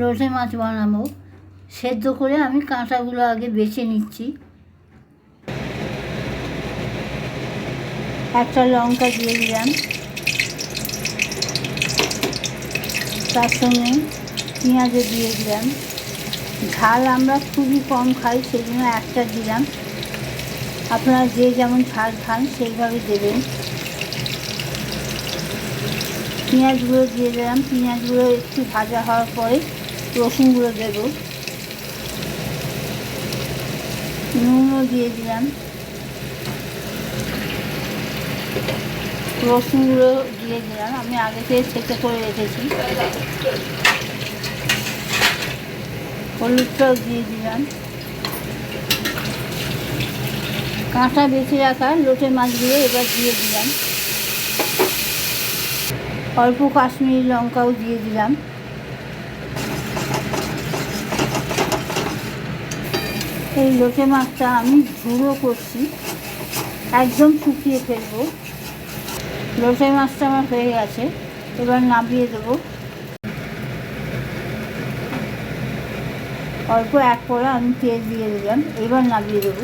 লোটে মাছ বানাবো। সেদ্ধ করে আমি কাঁটাগুলো আগে বেছে নিচ্ছি। একটা লঙ্কা দিয়ে দিলাম। তার সঙ্গে পেঁয়াজও দিয়ে দিলাম। ঝাল আমরা খুবই কম খাই সেই জন্য একটা দিলাম। আপনারা যে যেমন ঝাল খান, সেইভাবে দেবেন। পেঁয়াজগুলো দিয়ে দিলাম। পেঁয়াজগুলো একটু ভাজা হওয়ার পরে রসুনগুলো দেবো। নুনও দিয়ে দিলাম। রসুন গুঁড়ো দিয়ে দিলাম। আমি আগে থেকে সেটা করে রেখেছি। হলুদটাও দিয়ে দিলাম। কাঁটা বেছে রাখা লোটে মাছগুলো এবার দিয়ে দিলাম। অল্প কাশ্মীরি লঙ্কাও দিয়ে দিলাম। এই লোটে মাছটা আমি ঝুড়ো করছি। একদম শুকিয়ে ফেলব। লোটে মাছটা আমার হয়ে গেছে। এবার নামিয়ে দেবো। অল্প এক পরে আমি তেল দিয়ে দিলাম। এবার নামিয়ে দেবো।